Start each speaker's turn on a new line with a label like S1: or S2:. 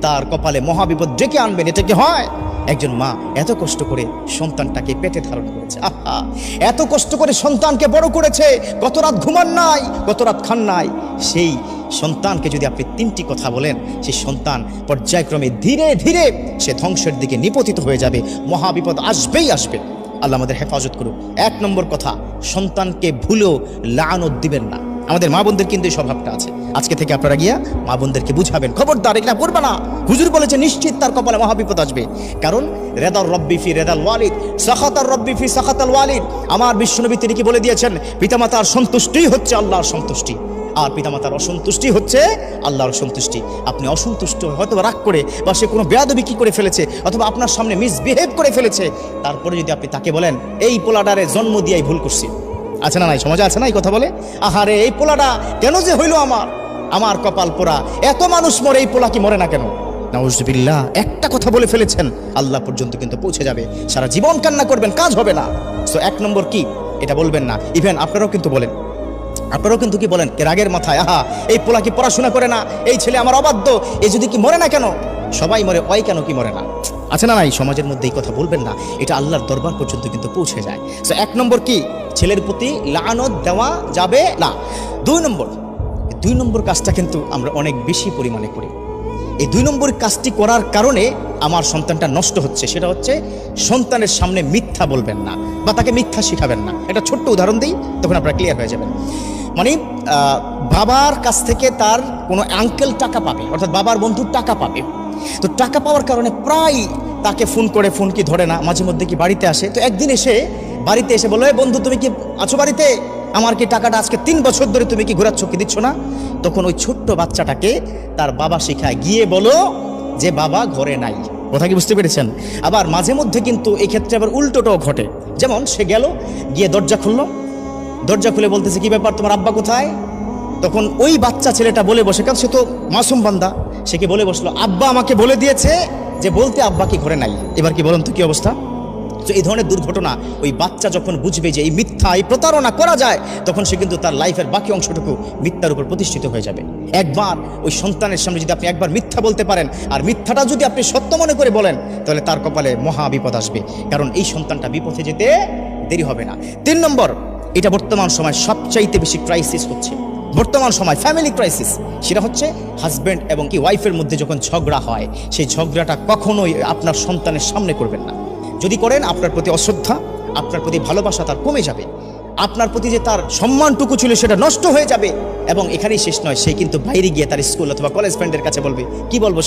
S1: তার কপালে মহাবিপদ ডেকে আনবেন এটা কি হয়? একজন মা এত কষ্ট করে সন্তানটাকে পেটে ধারণ করেছে। আহা! এত কষ্ট করে সন্তানকে বড় করেছে কত রাত ঘুমান নাই কত রাত খান নাই। সেই সন্তানকে যদি আপনি তিনটি কথা বলেন সেই সন্তান পর্যায়ক্রমে ধীরে ধীরে সে ধ্বংসের দিকে নিপতিত হয়ে যাবে, মহাবিপদ আসবেই আসবে। আল্লাহ আমাদের হেফাজত করুক। এক নম্বর কথা, সন্তানকে ভুলেও লানত দিবেন না। আমাদের মা বোনদের কিন্তু এই স্বভাবটা আছে। আজকে থেকে আপনারা গিয়া মা বোনদেরকে বুঝাবেন। খবরদার, এগুলা করবে না। হুজুর বলেছে, নিশ্চিত তার কপালে মহাবিপদ আসবে। কারণ, রেদার রব্বি ফি রেদাল ওয়ালিদ, সাখাতার রব্বি ফি সাখাতাল ওয়ালিদ। আমার বিশ্বনবী তিনি কি বলে দিয়েছেন? পিতামাতার সন্তুষ্টি হচ্ছে আল্লাহর সন্তুষ্টি। আর পিতামাতার অসন্তুষ্টি হচ্ছে আল্লাহর সন্তুষ্টি। আপনি অসন্তুষ্ট হয়তো রাগ করে বা সে কোনো বেয়াদবি কি করে ফেলেছে, অথবা আপনার সামনে মিসবিহেভ করে ফেলেছে, তারপরে যদি আপনি তাকে বলেন, এই পোলাডারে জন্ম দিয়াই ভুল করছি। আছে না নাই? সমাজে আছে না এই কথা বলে? আহারে, এই পোলাটা কেন যে হইল আমার? আমার কপাল পোড়া। এত মানুষ মরে, এই পোলা কি মরে না কেন? নজবিল্লা একটা কথা বলে ফেলেছেন, আল্লাহ পর্যন্ত কিন্তু পৌঁছে যাবে। সারা জীবন কান্না করবেন, কাজ হবে না। সো এক নম্বর কি? এটা বলবেন না। ইভেন আপনারাও কিন্তু বলেন। আপনারাও কিন্তু কি বলেন রাগের মাথায়? আহা, এই পোলা কি পড়াশোনা করে না? এই ছেলে আমার অবাধ্য। এ যদি কি মরে না কেন? সবাই মরে ওই কেন কি মরে না? আছে না নাই সমাজের মধ্যে এই কথা বলবেন না। এটা আল্লাহর দরবার পর্যন্ত কিন্তু পৌঁছে যায়। এক নম্বর কি? ছেলের প্রতি লানত দেওয়া যাবে না। দুই নম্বর দুই নম্বর কাজটা কিন্তু আমরা অনেক বেশি পরিমাণে করি। এই দুই নম্বর কাজটি করার কারণে আমার সন্তানটা নষ্ট হচ্ছে। সেটা হচ্ছে, সন্তানের সামনে মিথ্যা বলবেন না বা তাকে মিথ্যা শিখাবেন না। এটা ছোট্ট উদাহরণ দিই, তখন আপনারা ক্লিয়ার হয়ে যাবেন। মানে বাবার কাছ থেকে তার কোনো আঙ্কেল টাকা পাবে, অর্থাৎ বাবার বন্ধুর টাকা পাবে। তো টাকা পাওয়ার কারণে প্রায় তাকে ফোন করে ফোন কি ধরে না, মাঝে মধ্যে কি বাড়িতে আসে। তো একদিন এসে বাড়িতে এসে বলো বন্ধু, তুমি কি আছো বাড়িতে? আমার কি টাকাটা আজকে তিন বছর ধরে তুমি কি ঘোরাচ্ছ, কি দিচ্ছ না? তখন ওই ছোট্ট বাচ্চাটাকে তার বাবা শেখায়। গিয়ে বলো যে, বাবা ঘরে নাই। কথা কি বুঝতে পেরেছেন? আবার মাঝে মধ্যে কিন্তু এই ক্ষেত্রে আবার উল্টোটাও ঘটে। যেমন সে গেল, গিয়ে দরজা খুললো দরজা খুলে বলতেছে, কি ব্যাপার? তোমার আব্বা কোথায়? তখন ওই বাচ্চা ছেলেটা বলে বসে, কারণ সে তো মাসুম বান্দা, সে কি বলে বসল, আব্বা আমাকে বলে দিয়েছে যে বলতে আব্বা কি ঘরে নাই। এবার কি বলুন তো কি অবস্থা? তো এই ধরনের দুর্ঘটনা, ওই বাচ্চা যখন বুঝবে যে এই মিথ্যা, এই প্রতারণা করা যায়, তখন সে কিন্তু তার লাইফের বাকি অংশটুকু মিথ্যার উপর প্রতিষ্ঠিত হয়ে যাবে। একবার ওই সন্তানের সামনে যদি আপনি একবার মিথ্যা বলতে পারেন, আর মিথ্যাটা যদি আপনি সত্য মনে করে বলেন, তাহলে তার কপালে মহা বিপদ আসবে। কারণ এই সন্তানটা বিপথে যেতে দেরি হবে না। তিন নম্বর এটা বর্তমান সময় সবচাইতে বেশি ক্রাইসিস হচ্ছে। বর্তমান সময় ফ্যামিলি ক্রাইসিস সেটা হচ্ছে হাজব্যান্ড এবং কি ওয়াইফের মধ্যে যখন ঝগড়া হয়, সেই ঝগড়াটা কখনোই আপনার সন্তানের সামনে করবেন না। যদি করেন, আপনার প্রতি অশ্রদ্ধা, আপনার প্রতি ভালোবাসা তার কমে যাবে। আপনার প্রতি যে তার সম্মানটুকু ছিল, সেটা নষ্ট হয়ে যাবে। এবং এখানেই শেষ নয়, সে কিন্তু বাইরে গিয়ে তার স্কুল অথবা কলেজ ফ্রেন্ডের কাছে বলবে, কি বলব